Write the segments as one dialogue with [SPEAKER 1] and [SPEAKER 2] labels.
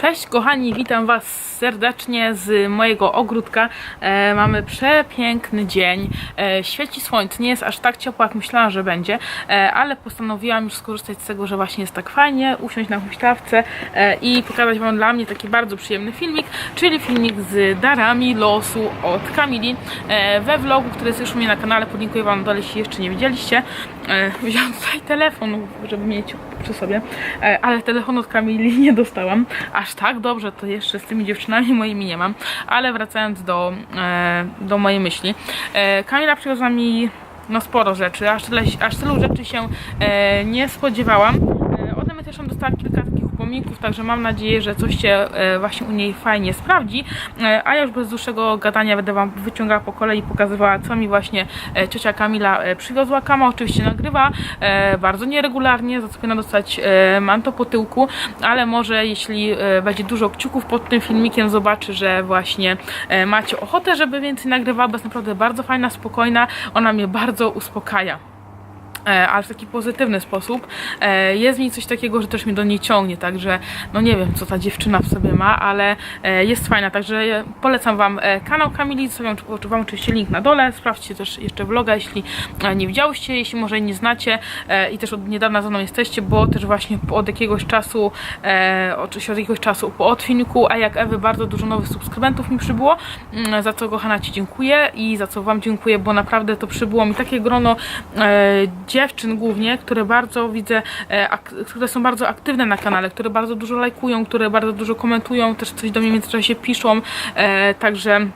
[SPEAKER 1] Cześć kochani, witam Was serdecznie z mojego ogródka. E, mamy przepiękny dzień. E, świeci słońce, nie jest aż tak ciepło jak myślałam, że będzie, e, ale postanowiłam już skorzystać z tego, że właśnie jest tak fajnie, usiąść na huśtawce e, i pokazać Wam dla mnie taki bardzo przyjemny filmik, czyli filmik z darami losu od Kamili e, we vlogu, który jest już u mnie na kanale, podlinkuję Wam dole, jeśli jeszcze nie widzieliście. E, wziąłam tutaj telefon, żeby mieć przy sobie, e, ale telefon od Kamili nie dostałam. Aż tak dobrze to jeszcze z tymi dziewczynami moimi nie mam. Ale wracając do, e, do mojej myśli. E, Kamila przywiozła mi no sporo rzeczy, aż, tyle, aż tylu rzeczy się nie spodziewałam. Ode mnie też dostała kilka upominków, także mam nadzieję, że coś się e, właśnie u niej fajnie sprawdzi. E, a ja już bez dłuższego gadania będę Wam wyciągała po kolei, pokazywała co mi właśnie e, ciocia Kamila przywiozła. Kama oczywiście nagrywa bardzo nieregularnie, za co powinna dostać manto po tyłku, ale może jeśli będzie dużo kciuków pod tym filmikiem, zobaczy, że właśnie macie ochotę, żeby więcej nagrywała, bo jest naprawdę bardzo fajna, spokojna, ona mnie bardzo uspokaja ale w taki pozytywny sposób. E, Jest w niej coś takiego, że też mnie do niej ciągnie, także no nie wiem, co ta dziewczyna w sobie ma, ale e, jest fajna, także polecam Wam e, kanał Kamili, zostawiam Wam oczywiście link na dole, sprawdźcie też jeszcze vloga, jeśli e, nie widziałyście, jeśli może nie znacie e, i też od niedawna ze mną jesteście, bo też właśnie od jakiegoś czasu, e, oczywiście od jakiegoś czasu po od filmiku, a jak Ewy bardzo dużo nowych subskrybentów mi przybyło, mm, za co kochana Ci dziękuję i za co Wam dziękuję, bo naprawdę to przybyło mi takie grono e, dziewczyn głównie, które bardzo widzę, e, które są bardzo aktywne na kanale, które bardzo dużo lajkują, które bardzo dużo komentują, też coś do mnie w międzyczasie piszą, e, także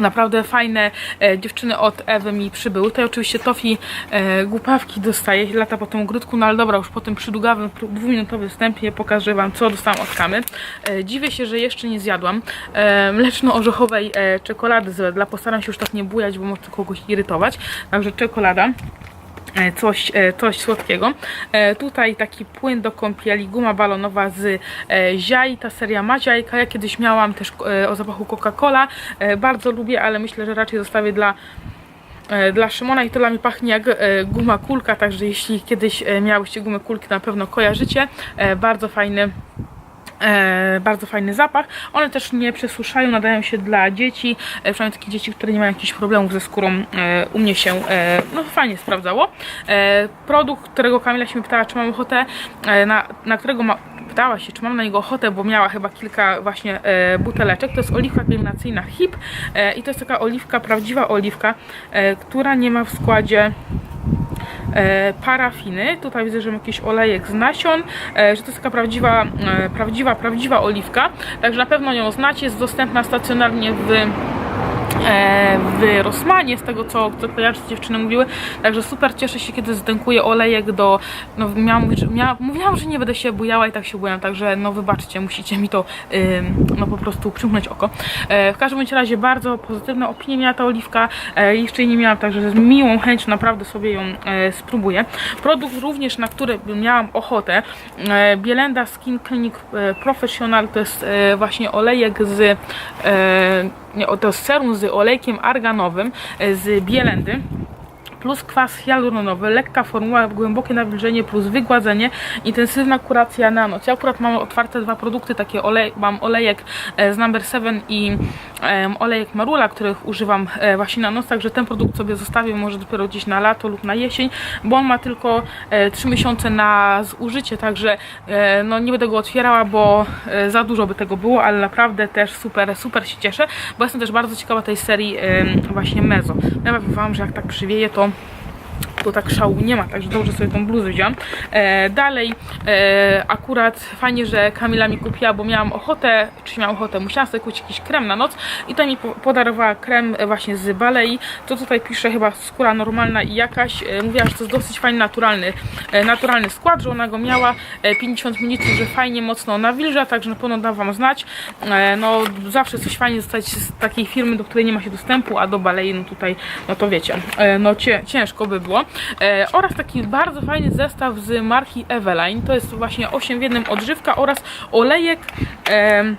[SPEAKER 1] Naprawdę fajne e, dziewczyny od Ewy mi przybyły. Tutaj oczywiście Tofi e, głupawki dostaje, lata po tym ogródku, no ale dobra, już po tym przydługawym, dwuminutowym wstępie pokażę Wam, co dostałam od Kamy. E, dziwię się, że jeszcze nie zjadłam e, mleczno-orzechowej e, czekolady z Wedla. Postaram się już tak nie bujać, bo może kogoś irytować. Także czekolada coś, e, coś słodkiego. E, Tutaj taki płyn do kąpieli, guma balonowa z e, ziai. Ta seria ma ziajka. Ja kiedyś miałam też e, o zapachu Coca-Cola. E, Bardzo lubię, ale myślę, że raczej zostawię dla e, dla Szymona i to dla mnie pachnie jak e, guma kulka, także jeśli kiedyś e, miałyście gumę kulki, na pewno kojarzycie. E, Bardzo fajny E, bardzo fajny zapach. One też nie przesuszają, nadają się dla dzieci, e, przynajmniej takich dzieci, które nie mają jakichś problemów ze skórą. E, u mnie się e, no, fajnie sprawdzało. E, produkt, którego Kamila się pytała, czy mam ochotę, e, na, na którego ma, pytała się, czy mam na niego ochotę, bo miała chyba kilka właśnie e, buteleczek. To jest oliwka pielęgnacyjna HIP e, i to jest taka oliwka, prawdziwa oliwka, e, która nie ma w składzie parafiny. Tutaj widzę, że mam jakiś olejek z nasion, e, że to jest taka prawdziwa, e, prawdziwa, prawdziwa oliwka. Także na pewno ją znacie. Jest dostępna stacjonarnie w e, w Rosmanie, z tego co, co kojarzę, dziewczyny mówiły. Także super cieszę się, kiedy zdękuję olejek do. No, miałam, mówić, że- miała, mówiłam, że nie będę się bujała i tak się bujam, także no wybaczcie, musicie mi to no po prostu przymknąć oko. E, w każdym razie bardzo pozytywne opinie miała ta oliwka. E, jeszcze jej nie miałam, także z miłą chęcią naprawdę sobie ją e, spróbuję. Produkt również, na który miałam ochotę. E, Bielenda Skin Clinic e, Professional to jest e, właśnie olejek z e, nie, to jest serum z olejkiem arganowym e, z Bielendy plus kwas hialuronowy, lekka formuła, głębokie nawilżenie plus wygładzenie, intensywna kuracja na noc. Ja akurat mam otwarte dwa produkty, takie olej, mam olejek e, z Number 7 i olejek Marula, których używam e, właśnie na noc, także ten produkt sobie zostawię może dopiero gdzieś na lato lub na jesień, bo on ma tylko e, 3 miesiące na zużycie, także e, no nie będę go otwierała, bo e, za dużo by tego było, ale naprawdę też super, super się cieszę, bo jestem też bardzo ciekawa tej serii właśnie Mezo. Ja wam, że jak tak przywieje, to to tak szału nie ma, także dobrze sobie tą bluzę wziąłam. E, dalej, e, akurat fajnie, że Kamila mi kupiła, bo miałam ochotę, czy miałam ochotę, musiałam sobie kupić jakiś krem na noc i to mi po- podarowała krem e, właśnie z Balei. To tutaj pisze chyba skóra normalna i jakaś. E, mówiła, że to jest dosyć fajny, naturalny, e, naturalny skład, że ona go miała e, 50 ml, że fajnie mocno nawilża, także na pewno da Wam znać. E, no zawsze coś fajnie dostać z takiej firmy, do której nie ma się dostępu, a do Balei, no tutaj, no to wiecie, e, no ciężko by było. E, oraz taki bardzo fajny zestaw z marki Eveline. To jest właśnie 8 w jednym odżywka oraz olejek. E,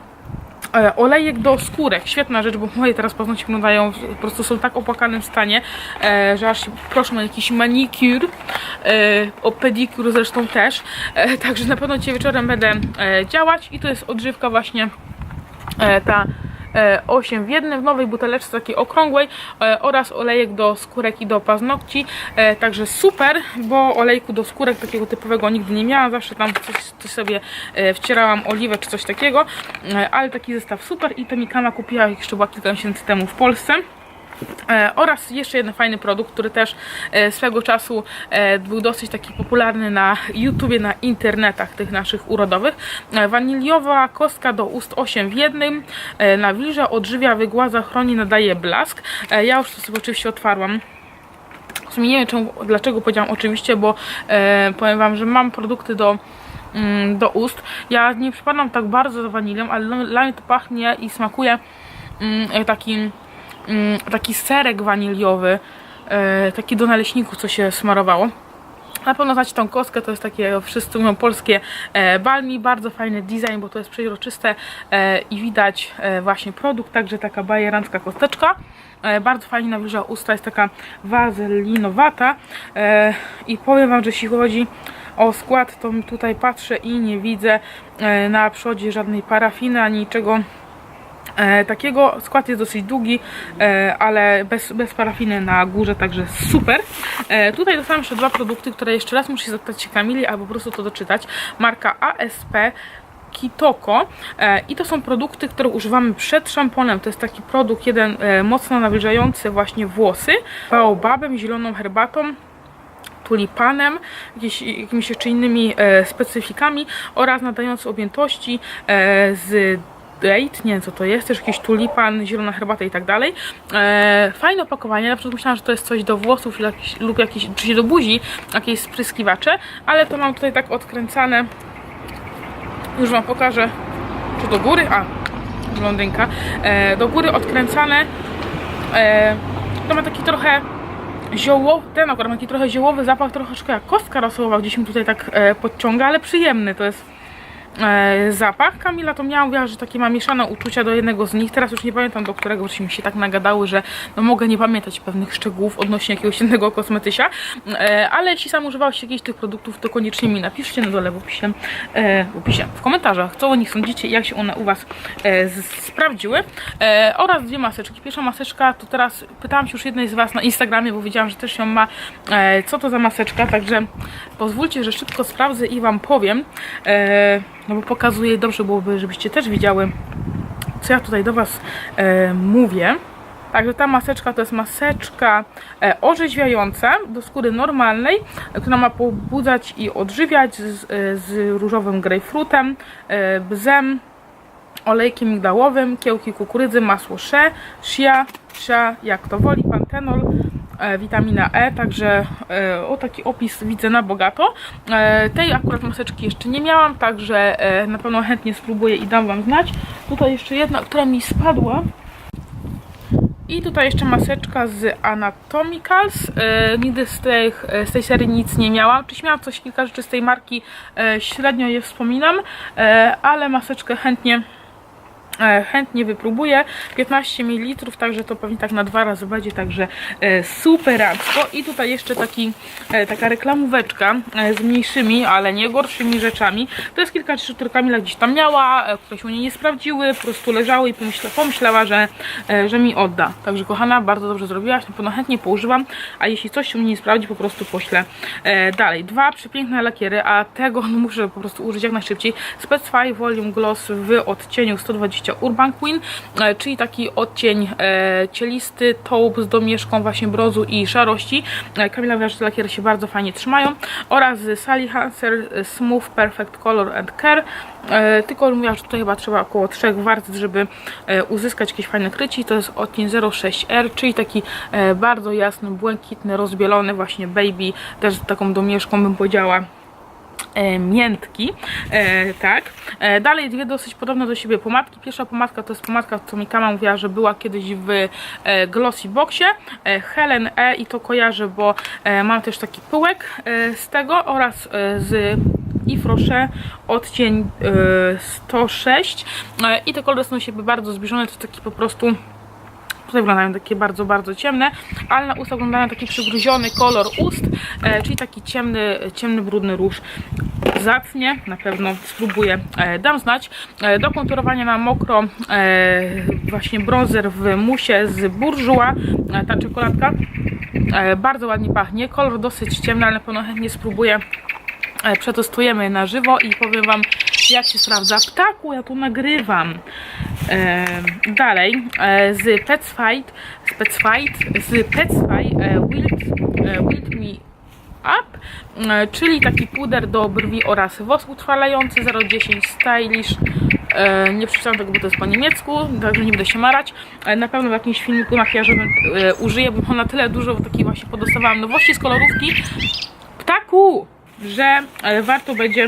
[SPEAKER 1] olejek do skórek, świetna rzecz, bo moje teraz paznokcie wyglądają, po prostu są w tak opłakanym stanie, e, że aż proszę o jakiś manicure, e, o pedicure zresztą też, e, także na pewno dzisiaj wieczorem będę działać i to jest odżywka właśnie ta 8 w jednym w nowej buteleczce takiej okrągłej e, oraz olejek do skórek i do paznokci, e, także super, bo olejku do skórek takiego typowego nigdy nie miałam, zawsze tam coś, coś sobie e, wcierałam oliwę czy coś takiego, e, ale taki zestaw super i to Mikama kupiła jeszcze była kilka miesięcy temu w Polsce. E, oraz jeszcze jeden fajny produkt, który też e, swego czasu e, był dosyć taki popularny na YouTubie, na internetach tych naszych urodowych. Waniliowa kostka do ust 8 w jednym, nawilża, odżywia, wygładza, chroni, nadaje blask. Ja już to sobie oczywiście otwarłam. Sumie nie wiem czemu, dlaczego powiedziałam oczywiście, bo e, powiem Wam, że mam produkty do, mm, do ust. Ja nie przypadam tak bardzo za wanilią, ale dla- dla mnie to pachnie i smakuje mm, jak taki, mm, taki serek waniliowy, e, taki do naleśników, co się smarowało. Na pewno znacie tą kostkę, to jest takie, wszyscy mówią polskie e, balmi, bardzo fajny design, bo to jest przeźroczyste e, i widać właśnie produkt, także taka bajerancka kosteczka. Bardzo fajnie nawilża usta, jest taka wazelinowata i powiem Wam, że jeśli chodzi o skład, to tutaj patrzę i nie widzę na przodzie żadnej parafiny ani niczego E, takiego skład jest dosyć długi, e, ale bez, bez parafiny na górze, także super. E, tutaj dostałam jeszcze dwa produkty, które jeszcze raz muszę się zapytać się Kamili, albo po prostu to doczytać. Marka ASP Kitoko e, i to są produkty, które używamy przed szamponem. To jest taki produkt jeden e, mocno nawilżający właśnie włosy, baobabem, zieloną herbatą, tulipanem, jakieś, jakimiś jeszcze innymi e, specyfikami oraz nadający objętości z date, nie wiem co to jest, też jakiś tulipan, zielona herbata i tak dalej. E, fajne opakowanie, na przykład myślałam, że to jest coś do włosów lub jakieś, lub jakieś czy do buzi, jakieś spryskiwacze, ale to mam tutaj tak odkręcane, już Wam pokażę, czy do góry, a, blondynka, e, do góry odkręcane, e, to ma taki trochę ziołowy, ten akurat ma taki trochę ziołowy zapach, troszeczkę jak kostka rosołowa, gdzieś mi tutaj tak e, podciąga, ale przyjemny to jest zapach. Kamila to miała, mówiła, że takie ma mieszane uczucia do jednego z nich. Teraz już nie pamiętam do którego, bo mi się tak nagadały, że no mogę nie pamiętać pewnych szczegółów odnośnie jakiegoś innego kosmetysia. E, ale jeśli sam używałeś jakichś tych produktów, to koniecznie mi napiszcie na dole w opisie, e, w opisie, w komentarzach, co o nich sądzicie jak się one u Was e, sprawdziły. E, oraz dwie maseczki. Pierwsza maseczka to teraz pytałam się już jednej z Was na Instagramie, bo wiedziałam, że też ją ma, e, co to za maseczka, także pozwólcie, że szybko sprawdzę i Wam powiem. No bo pokazuję, dobrze byłoby, żebyście też widziały, co ja tutaj do Was e, mówię. Także ta maseczka to jest maseczka e, orzeźwiająca do skóry normalnej, która ma pobudzać i odżywiać z, e, z różowym grejpfrutem, e, bzem, olejkiem migdałowym, kiełki kukurydzy, masło sze, shia, shia, jak to woli, pantenol, witamina E, także e, o taki opis widzę na bogato. E, tej akurat maseczki jeszcze nie miałam, także e, na pewno chętnie spróbuję i dam Wam znać. Tutaj jeszcze jedna, która mi spadła. I tutaj jeszcze maseczka z Anatomicals. E, nigdy z, tych, e, z tej serii nic nie miałam. Czy miałam coś, kilka rzeczy z tej marki, e, średnio je wspominam, e, ale maseczkę chętnie e, chętnie wypróbuję. 15 ml, także to pewnie tak na dwa razy będzie, także e, superancko i tutaj jeszcze taki, e, taka reklamóweczka e, z mniejszymi, ale nie gorszymi rzeczami. To jest kilka rzeczy, które Kamila gdzieś tam miała, e, które się u niej nie sprawdziły, po prostu leżały i pomyśla, pomyślała, że, e, że mi odda, także kochana, bardzo dobrze zrobiłaś, na pewno chętnie poużywam, a jeśli coś się u mnie nie sprawdzi, po prostu poślę e, dalej. Dwa przepiękne lakiery, a tego muszę po prostu użyć jak najszybciej. Specify Volume Gloss w odcieniu 120 Urban Queen, e, czyli taki odcień e, cielisty, taupe z domieszką właśnie brozu i szarości. E, Kamila mówi, że te lakiery się bardzo fajnie trzymają. Oraz z Sally Hanser Smooth Perfect Color and Care. Tylko mówiła, że tutaj chyba trzeba około trzech warstw, żeby uzyskać jakieś fajne kryci. To jest odcień 06R, czyli taki bardzo jasny, błękitny, rozbielony właśnie baby, też z taką domieszką bym powiedziała miętki, e, tak. E, dalej dwie dosyć podobne do siebie pomadki. Pierwsza pomadka to jest pomadka, co mi Kama mówiła, że była kiedyś w e, Glossy Boxie. E, Helen E i to kojarzę, bo e, mam też taki pyłek e, z tego oraz e, z Yves Rocher, odcień e, 106 e, i te kolory są siebie bardzo zbliżone, to taki po prostu Tutaj wyglądają takie bardzo, bardzo ciemne, ale na usta wyglądają taki przygruziony kolor ust, e, czyli taki ciemny, ciemny, brudny róż. Zacnie, na pewno spróbuję, e, dam znać. E, do konturowania na mokro e, właśnie bronzer w musie z Bourjois, e, ta czekoladka. E, bardzo ładnie pachnie, kolor dosyć ciemny, ale na pewno chętnie spróbuję E, przetestujemy na żywo i powiem wam jak się sprawdza. Ptaku, ja tu nagrywam. Dalej, e, z Pets Fight, z Pets Fight, z Pets Fight e, e, Wild Me Up, czyli taki puder do brwi oraz wosk utrwalający 010 Stylish. Nie przeczytałam tego, bo to jest po niemiecku, także nie będę się marać. Na pewno w jakimś filmiku makijażowym użyję, bo na tyle dużo takich właśnie podostawałam nowości z kolorówki. Ptaku! że warto będzie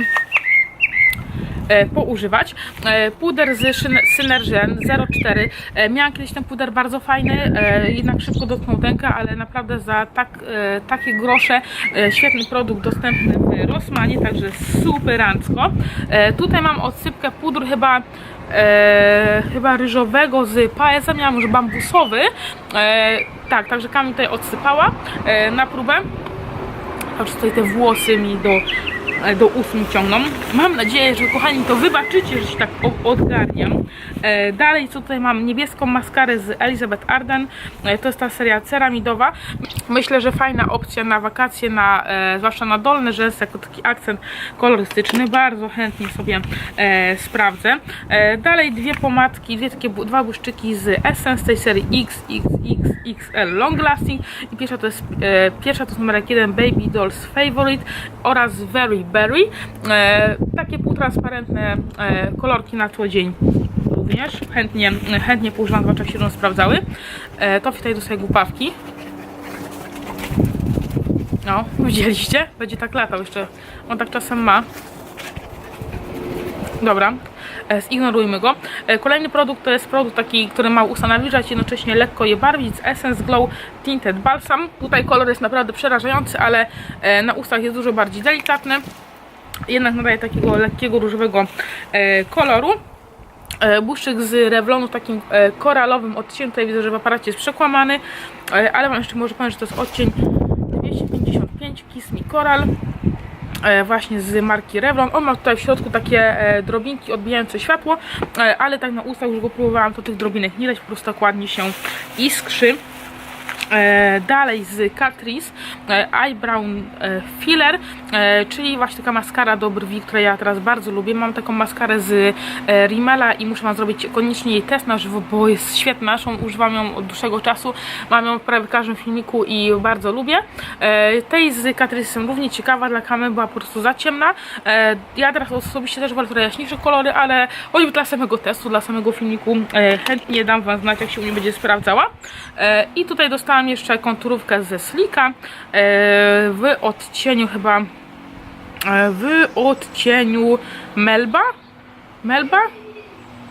[SPEAKER 1] poużywać. E, Puder z Syn- Synergen 04. E, Miałam kiedyś ten puder bardzo fajny, e, jednak szybko dotknął rękę, ale naprawdę za tak, e, takie grosze e, świetny produkt dostępny w Rossmanie, także superancko. E, Tutaj mam odsypkę pudru chyba e, chyba ryżowego z paesa, miałam już bambusowy. E, tak, także Kamil tutaj odsypała e, na próbę. Aż tutaj te włosy mi do, e, do ust mi ciągną. Mam nadzieję, że kochani to wybaczycie, że się tak odgarniam. E, dalej co tutaj mam? Niebieską maskarę z Elizabeth Arden. E, to jest ta seria ceramidowa. Myślę, że fajna opcja na wakacje, na, e, zwłaszcza na dolne rzęsy, jako taki akcent kolorystyczny. Bardzo chętnie sobie e, sprawdzę. E, dalej dwie pomadki, dwie takie, dwa błyszczyki z Essence tej serii XXXXL Long Lasting. I pierwsza to jest, e, pierwsza to jest numerek 1 Baby Dolls Favorite oraz Very Berry. E, takie półtransparentne e, kolorki na co dzień również. Chętnie, chętnie poużywam, zobaczę jak się sprawdzały. E, to tutaj do sobie głupawki. No, widzieliście? Będzie tak latał jeszcze. On tak czasem ma. Dobra, e, zignorujmy go. E, Kolejny produkt to jest produkt taki, który ma usta nawilżać, jednocześnie lekko je barwić z Essence Glow Tinted Balsam. Tutaj kolor jest naprawdę przerażający, ale e, na ustach jest dużo bardziej delikatny. Jednak nadaje takiego lekkiego różowego koloru. Błyszczyk z Revlonu takim koralowym odcieniu. Tutaj widzę, że w aparacie jest przekłamany, ale wam jeszcze może powiem, że to jest odcień 255 Kiss Me Coral właśnie z marki Revlon. On ma tutaj w środku takie e, drobinki odbijające światło, e, ale tak na ustach już go próbowałam, to tych drobinek nie dać, po prostu tak ładnie się iskrzy. E, dalej z Catrice e, Eyebrow e, Filler, czyli właśnie taka maskara do brwi, której ja teraz bardzo lubię. Mam taką maskarę z Rimmela i muszę wam zrobić koniecznie jej test na żywo, bo jest świetna. Zresztą używam ją od dłuższego czasu. Mam ją prawie w każdym filmiku i bardzo lubię. Tej z Catrice jestem równie ciekawa, dla kamery była po prostu za ciemna. Ja teraz osobiście też wolę jaśniejsze kolory, ale choćby dla samego testu, dla samego filmiku chętnie dam wam znać, jak się u mnie będzie sprawdzała. I tutaj dostałam jeszcze konturówkę ze Slika e, w odcieniu chyba e, w odcieniu Melba. Melba?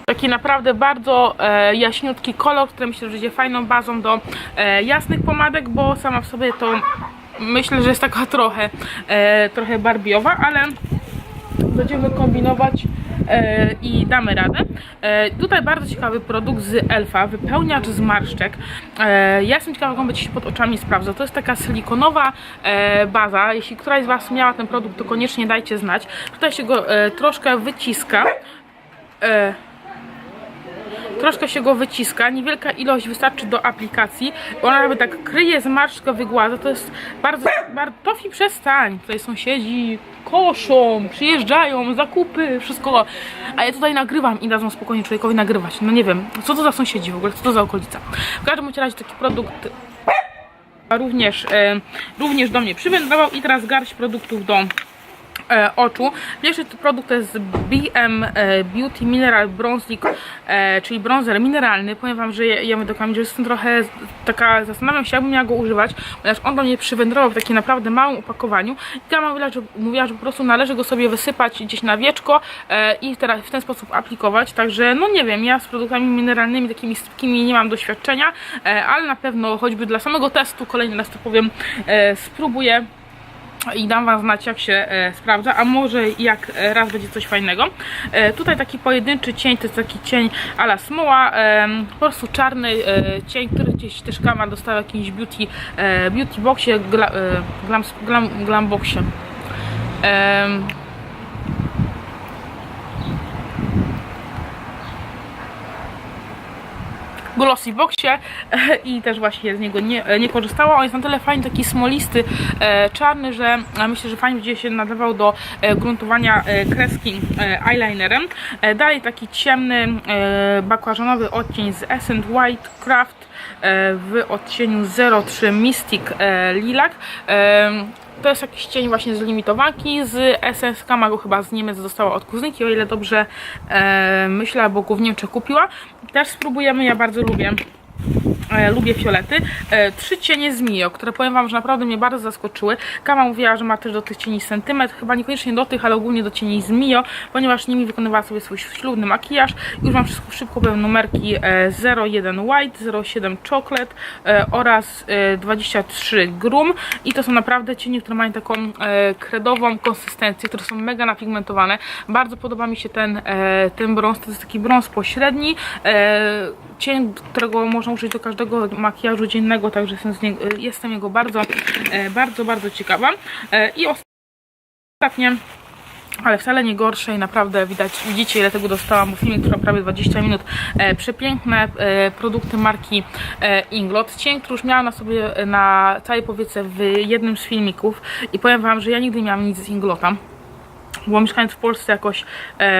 [SPEAKER 1] Taki naprawdę bardzo e, jaśniutki kolor, który myślę, że będzie fajną bazą do jasnych pomadek, bo sama w sobie to myślę, że jest taka trochę, trochę barbiowa, ale będziemy kombinować i damy radę. E, tutaj bardzo ciekawy produkt z Elfa, wypełniacz zmarszczek. E, ja jestem ciekawa, jak on będzie się pod oczami sprawdzał. To jest taka silikonowa e, baza. Jeśli któraś z Was miała ten produkt, to koniecznie dajcie znać. Tutaj się go e, troszkę wyciska. Troszkę się go wyciska, niewielka ilość wystarczy do aplikacji, ona nawet tak kryje zmarszczkę, wygładza, to jest bardzo, bardzo, Tofi przestań, tutaj sąsiedzi koszą, przyjeżdżają, zakupy, wszystko, a ja tutaj nagrywam i dadzą spokojnie człowiekowi nagrywać, no nie wiem, co to za sąsiedzi w ogóle, co to za okolica. W każdym razie taki produkt również, e, również do mnie przywędrował i teraz garść produktów do oczu. Pierwszy produkt to jest BM e, Beauty Mineral Bronze Leak, e, czyli bronzer mineralny. Powiem Wam, że jemy do że jestem trochę taka, zastanawiam się, jakbym miała go używać, ponieważ on do mnie przywędrował w takim naprawdę małym opakowaniu. I Kama mówiła, że, mówiła, że po prostu należy go sobie wysypać gdzieś na wieczko e, i teraz w ten sposób aplikować. Także, no nie wiem, ja z produktami mineralnymi, takimi sypkimi nie mam doświadczenia, e, ale na pewno choćby dla samego testu, kolejny raz to powiem, e, spróbuję i dam Wam znać jak się e, sprawdza, a może jak e, raz będzie coś fajnego. E, tutaj taki pojedynczy cień, to jest taki cień ala smoła, e, po prostu czarny e, cień, który gdzieś też Kama dostała w jakimś beauty, e, beauty boxie, gla, e, glam, glam, glam boxie. Em, Glossy Boxie e, i też właśnie z niego nie, e, nie korzystała. On jest na tyle fajny, taki smolisty, e, czarny, że myślę, że fajnie będzie się nadawał do gruntowania kreski eyelinerem. Dalej taki ciemny, bakłażanowy odcień z Essence White Craft w odcieniu 03 Mystic Lilac. To jest jakiś cień właśnie z limitowanki, z SS Kamaru chyba z Niemiec została od kuzynki, o ile dobrze e, myślę, bo go w Niemczech kupiła. Też spróbujemy, ja bardzo lubię. E, lubię fiolety. E, trzy cienie z Mio, które powiem Wam, że naprawdę mnie bardzo zaskoczyły. Kama mówiła, że ma też do tych cieni sentymetr, chyba niekoniecznie do tych, ale ogólnie do cieni z Mio, ponieważ nimi wykonywała sobie swój ślubny makijaż. Już Wam wszystko szybko powiem numerki e, 01 White, 07 Chocolate e, oraz e, 23 Grum i to są naprawdę cienie, które mają taką e, kredową konsystencję, które są mega napigmentowane. Bardzo podoba mi się ten, e, ten brąz, to jest taki brąz pośredni, e, cień, którego można użyć do każdego makijażu dziennego, także jestem, niego, jestem jego bardzo, e, bardzo, bardzo ciekawa. E, I ostatnie, ale wcale nie gorsze i naprawdę widać, widzicie ile tego dostałam, bo filmik trwa prawie 20 minut. E, przepiękne produkty marki Inglot. Cień, który już miałam na sobie na całej powiece w jednym z filmików i powiem Wam, że ja nigdy nie miałam nic z Inglota, bo mieszkając w Polsce jakoś,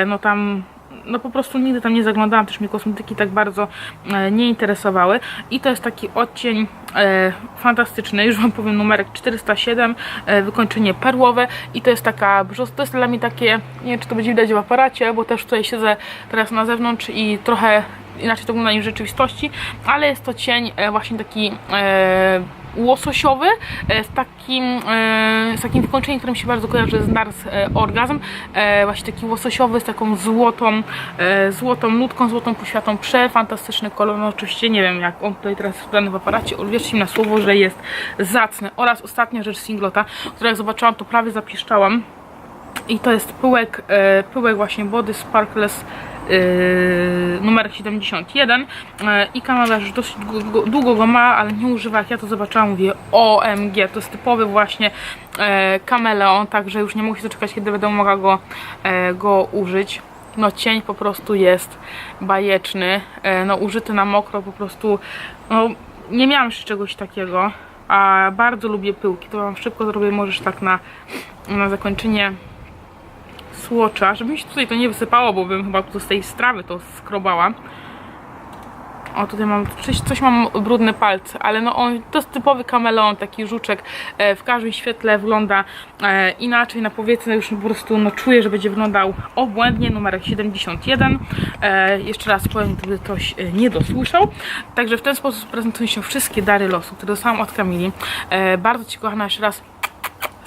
[SPEAKER 1] no tam no po prostu nigdy tam nie zaglądałam, też mnie kosmetyki tak bardzo e, nie interesowały. I to jest taki odcień e, fantastyczny, już wam powiem numerek 407, e, wykończenie perłowe. I to jest taka, to jest dla mnie takie, nie wiem czy to będzie widać w aparacie, bo też tutaj siedzę teraz na zewnątrz i trochę inaczej to wygląda niż w rzeczywistości, ale jest to cień właśnie taki łososiowy e, z takim, e, z takim wykończeniem, którym się bardzo kojarzy z Nars e, Orgazm. Właśnie taki łososiowy z taką złotą, złotą nutką, złotą poświatą. Przefantastyczny kolor. No oczywiście nie wiem jak on tutaj teraz jest w aparacie. Uwierzcie mi na słowo, że jest zacny. Oraz ostatnia rzecz Singlota, którą jak zobaczyłam to prawie zapiszczałam. I to jest pyłek, pyłek właśnie Body Sparkless yy, numer 71 e, i Kamala już dosyć długo, długo go ma, ale nie używa, jak ja to zobaczyłam, mówię OMG, to jest typowy właśnie e, kameleon, także już nie mogę się doczekać, kiedy będę mogła go, e, go użyć. No cień po prostu jest bajeczny, no użyty na mokro po prostu, no nie miałam jeszcze czegoś takiego, a bardzo lubię pyłki, to wam szybko zrobię, możesz tak na, na zakończenie słocza, żeby mi się tutaj to nie wysypało, bo bym chyba tu z tej strawy to skrobała. O, tutaj mam, coś, coś mam brudne palce, ale no on, to jest typowy kameleon, taki żuczek, e, w każdym świetle wygląda e, inaczej, na powiece już po prostu no, czuję, że będzie wyglądał obłędnie, numerek 71, e, jeszcze raz powiem, gdyby ktoś nie dosłyszał, także w ten sposób prezentują się wszystkie dary losu, które dostałam od Kamili, bardzo Ci kochana jeszcze raz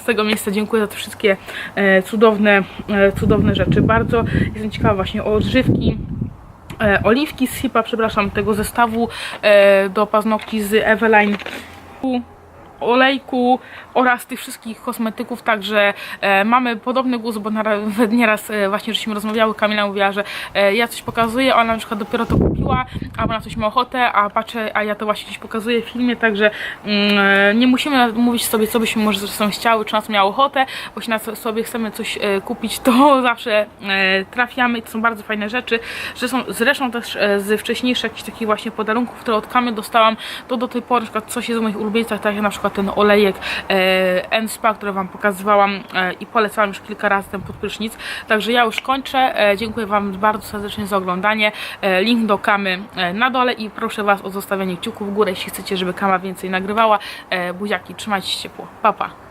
[SPEAKER 1] z tego miejsca dziękuję za te wszystkie e, cudowne, e, cudowne rzeczy. Bardzo jestem ciekawa właśnie o odżywki, e, oliwki z Hipa, przepraszam, tego zestawu do paznokci z Eveline olejku oraz tych wszystkich kosmetyków, także e, mamy podobny gust, bo nawet nieraz e, właśnie żeśmy rozmawiały, Kamila mówiła, że e, ja coś pokazuję, ona na przykład dopiero to kupiła, albo na coś ma ochotę, a patrzę, a ja to właśnie gdzieś pokazuję w filmie, także mm, e, nie musimy mówić sobie, co byśmy może zresztą chciały, czy nas miało ochotę, bo jeśli na co- sobie chcemy coś e, kupić, to zawsze e, trafiamy i to są bardzo fajne rzeczy. Zresztą, zresztą też e, z wcześniejszych jakichś takich właśnie podarunków, które od Kamy dostałam, to do tej pory na przykład coś jest w moich ulubieńcach, tak jak na przykład ten olejek e, N-Spa, który Wam pokazywałam e, i polecałam już kilka razy ten podprysznic. Także ja już kończę. E, dziękuję Wam bardzo serdecznie za oglądanie. Link do Kamy na dole i proszę Was o zostawianie kciuków w górę, jeśli chcecie, żeby Kama więcej nagrywała. Buziaki, trzymajcie się ciepło. Pa, pa.